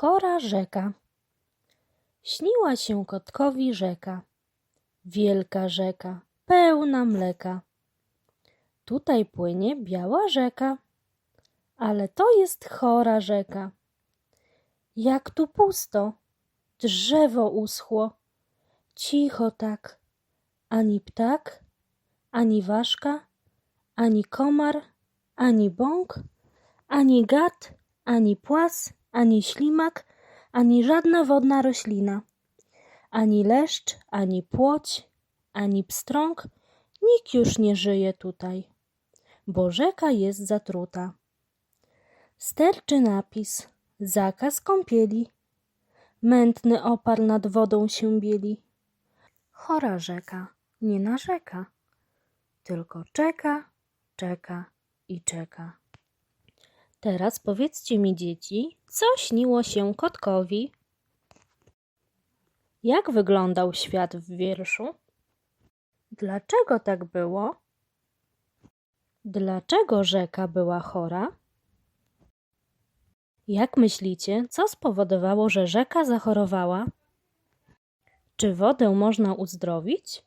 Chora rzeka. Śniła się kotkowi rzeka. Wielka rzeka, pełna mleka. Tutaj płynie biała rzeka, ale to jest chora rzeka. Jak tu pusto, drzewo uschło, cicho tak, ani ptak, ani ważka, ani komar, ani bąk, ani gad, ani płas, ani ślimak, ani żadna wodna roślina, ani leszcz, ani płoć, ani pstrąg, nikt już nie żyje tutaj, bo rzeka jest zatruta. Sterczy napis, zakaz kąpieli, mętny opar nad wodą się bieli. Chora rzeka nie narzeka, tylko czeka, czeka i czeka. Teraz powiedzcie mi, dzieci, co śniło się kotkowi? Jak wyglądał świat w wierszu? Dlaczego tak było? Dlaczego rzeka była chora? Jak myślicie, co spowodowało, że rzeka zachorowała? Czy wodę można uzdrowić?